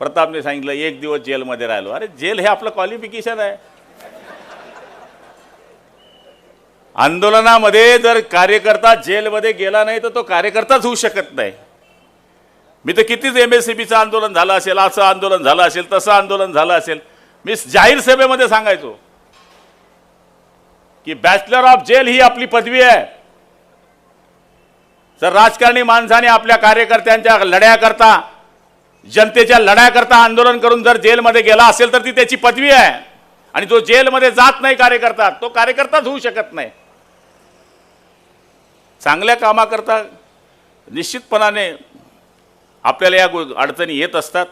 प्रतापने सांगितलं एक दिवस जेलमध्ये राहिलो. अरे जेल हे आपलं क्वालिफिकेशन आहे. आंदोलनामध्ये जर कार्यकर्ता जेलमध्ये गेला नाही तर तो कार्यकर्ताच होऊ शकत नाही. मी तर कितीच एम एस सी बीचं आंदोलन झालं असेल असं आंदोलन झालं असेल तसं आंदोलन झालं असेल. मी जाहीर सभेमध्ये सांगायचो की बॅचलर ऑफ जेल ही आपली पदवी आहे. जर राजकारणी माणसाने आपल्या कार्यकर्त्यांच्या लढ्याकरता जनतेच्या लढ्याकरता आंदोलन करून जर जेलमध्ये गेला असेल तर ती त्याची पदवी आहे. आणि जो जेलमध्ये जात नाही कार्यकर्ता तो कार्यकर्ताच होऊ शकत नाही. चांगल्या कामाकरता निश्चितपणाने आपल्याला या गो- अडचणी येत असतात.